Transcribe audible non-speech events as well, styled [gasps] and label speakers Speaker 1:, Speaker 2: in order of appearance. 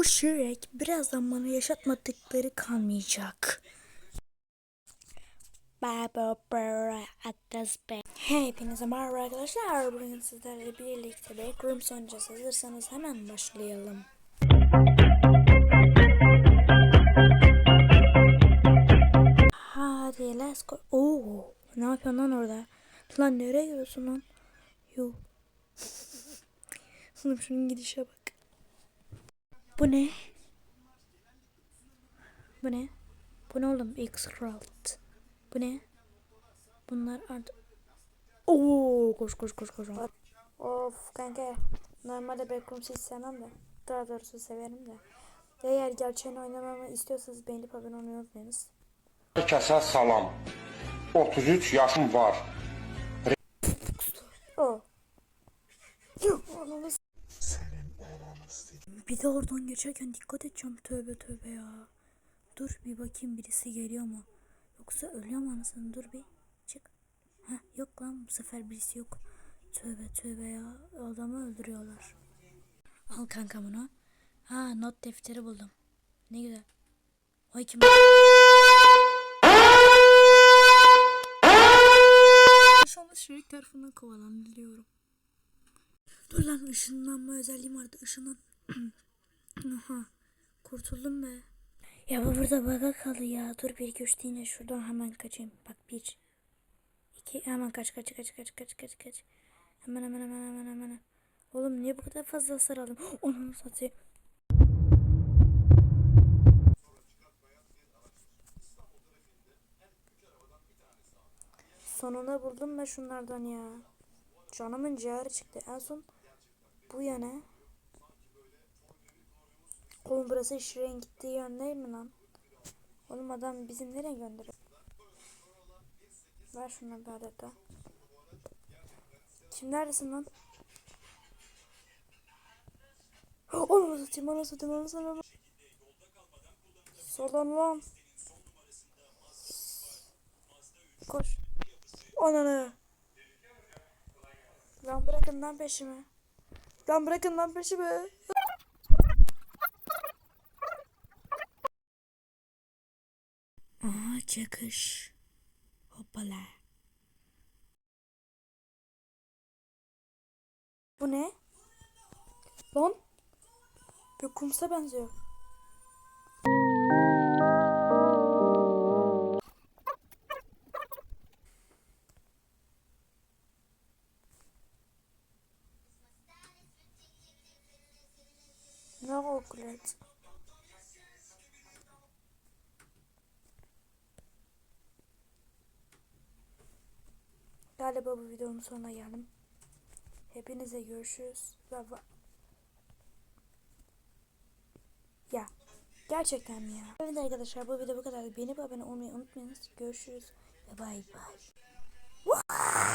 Speaker 1: Bu Shrek birazdan bana yaşatmadıkları kalmayacak. Bey. Hepinize merhaba arkadaşlar. Bugün sizlerle birlikte Backrooms oynayacağız. Hazırsanız hemen başlayalım. Hadi let's go. Oo, ne yapıyorsun lan orada? Lan nereye gidiyorsun lan? Yo. [laughs] Oğlum şunun gidişe bak. Bu ne? Bu ne? Bu ne oğlum? X-Craft. Bu ne? Bunlar artık... Oo, koş koş koş koş. Of kanka. Normalde Backrooms'u hiç sevmem de. Daha doğrusu severim de. Eğer gerçeğini oynamamı istiyorsanız beğenip abone olmayı unutmayınız.
Speaker 2: Herkese salam. 33 yaşım var.
Speaker 1: Bir de oradan geçerken dikkat edeceğim. Tövbe tövbe ya. Dur bir bakayım birisi geliyor mu? Yoksa ölüyor mu anasını? Dur bir. Çık. Heh, yok lan bu sefer birisi yok. Tövbe tövbe ya. Adamı öldürüyorlar. Al kanka bunu. Ha not defteri buldum. Ne güzel. Ay kim? İnşallah Şirik tarafından kovalanılıyorum. Dur lan ışınlanma özelliğim vardı. Işınlan. Aha. Kurtuldum be. Ya bu burada baga kaldı ya. Dur bir deyince şuradan hemen kaçayım. Bak bir. iki hemen kaç kaç kaç kaç kaç kaç kaç. Hemen hemen hemen hemen hemen. Oğlum niye bu kadar fazla hasar aldım? Onu [gasps] satayım. Sonunda buldum ben şunlardan ya. Canımın ciğeri çıktı. En son bu yana. Oğlum burası Şirin gittiği yön değil mi lan? Oğlum adam bizi nereye gönderiyor? Ver şunları bir adet daha. Kim neredesin lan? [gasps] Onu satayım, onu satayım, onu satayım. Soldan lan. Koş. Ananı. Lan bırakın lan peşimi. Lan bırakın lan peşimi. Aha çakış. Hoppala. Bu ne? Lan. Bir kumsa benziyor. Ne okulet? Galiba bu videonun sonuna geldim. Hepinize görüşürüz. Ve ya gerçekten mi ya? Evet arkadaşlar bu video bu kadar. Beğenip abone olmayı unutmayınız. Görüşürüz ve bay bay.